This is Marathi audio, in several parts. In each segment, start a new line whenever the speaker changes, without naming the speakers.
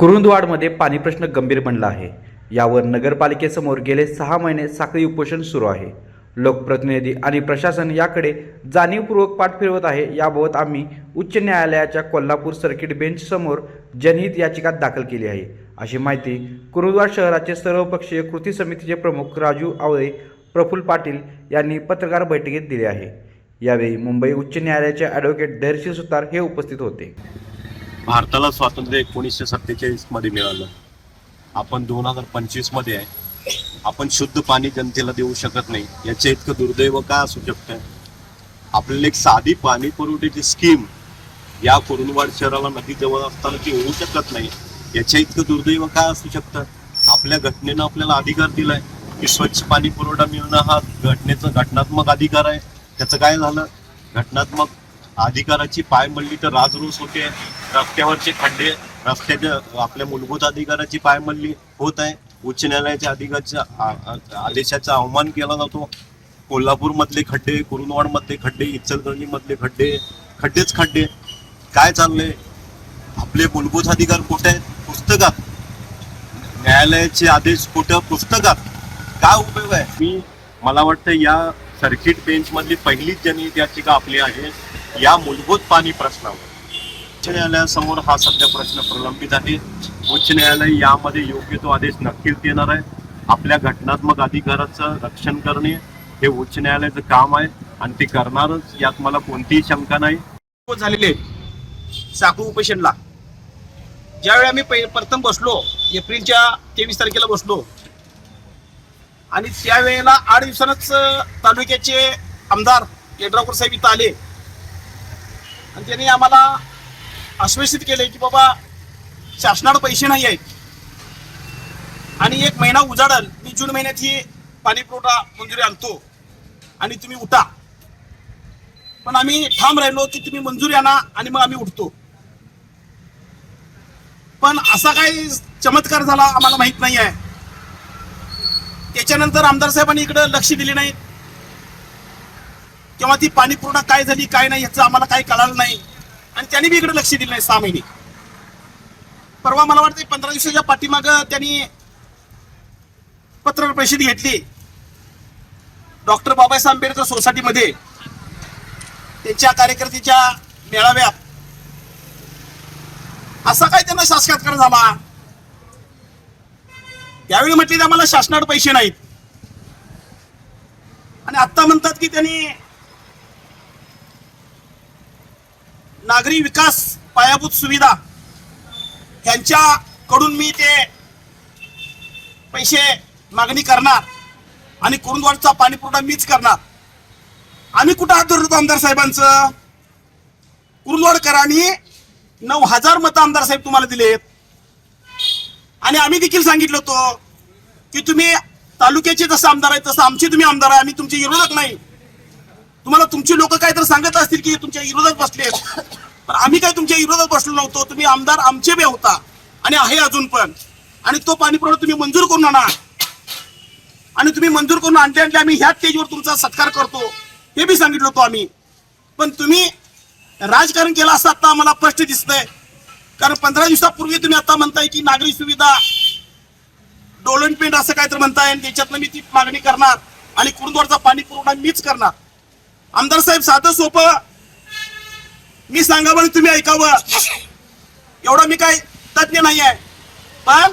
कुरुंदवाडमध्ये पाणी प्रश्न गंभीर बनला आहे. यावर नगरपालिकेसमोर गेले सहा महिने साखळी उपोषण सुरू आहे. लोकप्रतिनिधी आणि प्रशासन याकडे जाणीवपूर्वक पाठ फिरवत आहे. याबाबत आम्ही उच्च न्यायालयाच्या कोल्हापूर सर्किट बेंचसमोर जनहित याचिका दाखल केली आहे. अशी माहिती कुरुंदवाड शहराचे सर्वपक्षीय कृती समितीचे प्रमुख राजू आवळे प्रफुल्ल पाटील यांनी पत्रकार बैठकीत दिले आहे. यावेळी मुंबई उच्च न्यायालयाचे ॲडव्होकेट धैर्यशील सुतार हे उपस्थित होते.
भारताला स्वातंत्र्य एकोणीसशे सत्तेचाळीसमध्ये मिळालं. आपण दोन हजार पंचवीसमध्ये आहे. आपण शुद्ध पाणी जनतेला देऊ शकत नाही. याचे इतकं दुर्दैव का असू शकतं? आपल्याला एक साधी पाणी पुरवठ्याची स्कीम या कुरुंदवाड शहराला नदी जवळ असताना ती होऊ शकत नाही. याच्या इतकं दुर्दैव का असू शकतं? आपल्या घटनेनं आपल्याला अधिकार दिलाय की स्वच्छ पाणी पुरवठा मिळणं हा घटनेचा घटनात्मक अधिकार आहे. त्याचं काय झालं? घटनात्मक अधिकाराची पायमल्ली तर राजरोस होते. रस्त्यावरचे खड्डे रस्त्याच्या आपल्या मूलभूत अधिकाराची पायमल्ली होत आहे. उच्च न्यायालयाच्या अधिकाराच्या आदेशाचा अवमान केला जातो. कोल्हापूर मधले खड्डे कुरुंदवाडमधले खड्डे इचलकरंजी मधले खड्डे खड्डेच खड्डे. काय चाललंय? आपले मूलभूत अधिकार कुठे आहेत? पुस्तकात. न्यायालयाचे आदेश कुठं? पुस्तकात. काय उपयोग आहे? मी मला वाटतं या सर्किट बेंच मधली पहिलीच जनहित याचिका आपली आहे. या मूलभूत पाणी प्रश्नावर. उच्च न्यायालयासमोर हा सध्या प्रश्न प्रलंबित आहे. उच्च न्यायालय यामध्ये योग्य तो आदेश नक्कीच देणार आहे. आपल्या घटनात्मक अधिकाराचं रक्षण करणे हे उच्च न्यायालयाचं काम आहे आणि ते करणारच यात मला कोणतीही शंका नाही.
हो झालेले साखू उपेशनला ज्यावेळी आम्ही प्रथम बसलो एप्रिलच्या तेवीस तारखेला बसलो आणि त्यावेळेला आठ दिवसानंच तालुक्याचे आमदार येड्रावकर साहेब इथं आले. आणि त्यांनी आम्हाला आश्वासित केले की बाबा शासनाला पैसे नाही आहेत. आणि एक महिना उजाडल मी जून महिन्यात ही पाणी पुरवठा मंजुरी आणतो. आणि तुम्ही उठा. पण आम्ही ठाम राहिलो की तुम्ही मंजुरी आणा आणि मग आम्ही उठतो. पण असा काही चमत्कार झाला आम्हाला माहीत नाही आहे त्याच्यानंतर आमदार साहेबांनी इकडे लक्ष दिले नाही तेव्हा ती पाणी पूर्ण काय झाली काय नाही याचं आम्हाला काही कळालं नाही. आणि त्यांनी बी इकडे लक्ष दिलं नाही सहा महिने. परवा मला वाटतं पंधरा दिवसाच्या पाठीमाग त्यांनी पत्र परिषद घेतली. डॉक्टर बाबासाहेब आंबेडकर सोसायटीमध्ये त्यांच्या कार्यकर्त्याच्या मेळाव्यात. असा काय त्यांना साक्षात्कार झाला? त्यावेळी म्हटले आम्हाला शासनाकडे पैसे नाहीत. आणि आता म्हणतात की त्यांनी नागरी विकास पायाभूत सुविधा यांच्याकडून मी ते पैसे मागणी करणार आणि कुरुंदवाडचा पाणीपुरवठा मीच करणार. आम्ही कुठं हात धरतो आमदार साहेबांचं? कुरुंदवाडकरांनी नऊ हजार मतं आमदार साहेब तुम्हाला दिलेत. आणि आम्ही देखील सांगितलं होतं की तुम्ही तालुक्याचे जसं आमदार आहे तसं आमचे तुम्ही आमदार आहे आम्ही तुमचे विरोधक नाही. तुम्हाला तुमची लोक काय तर सांगत असतील की तुमच्या विरोधात बसलेत. आम्ही काय तुमच्या विरोधात बसलो नव्हतो. तुम्ही आमदार आमचे बे होता. आणि आहे अजून पण. आणि तो पाणी पुरवठा तुम्ही मंजूर करून आणा. आणि तुम्ही मंजूर करून आणले आणले आम्ही ह्या स्टेजवर तुमचा सत्कार करतो. हे बी सांगितलं होतो आम्ही. पण तुम्ही राजकारण केलं असं आता आम्हाला स्पष्ट दिसतंय. कारण पंधरा दिवसापूर्वी तुम्ही आता म्हणताय की नागरी सुविधा डेव्हलपमेंट असं काय तर म्हणताय आणि त्याच्यातनं मी ती मागणी करणार. आणि कुरुंदवाडचा पाणी पुरवठा मीच करणार. आमदार साहेब साधं सोपं मी सांगा बरं तुम्ही ऐकावं एवढा मी काय तज्ज्ञ नाही आहे पण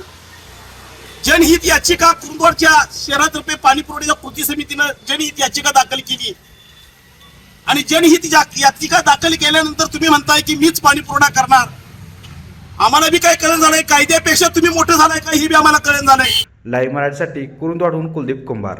जनहित याचिका कुरुंदवाडच्या शहरातर्फे पाणी पुरवठ्याच्या कृती समितीनं जनहित याचिका दाखल केली. आणि जनहित याचिका दाखल केल्यानंतर तुम्ही म्हणताय की मीच पाणी पुरवठा करणार. आम्हाला बी काय कळण झालंय? कायद्यापेक्षा तुम्ही मोठं झालाय का? हे बी आम्हाला कळण झालंय.
लाईव्ह मराठीसाठी कुरुंदवाडहून कुलदीप कुंभार.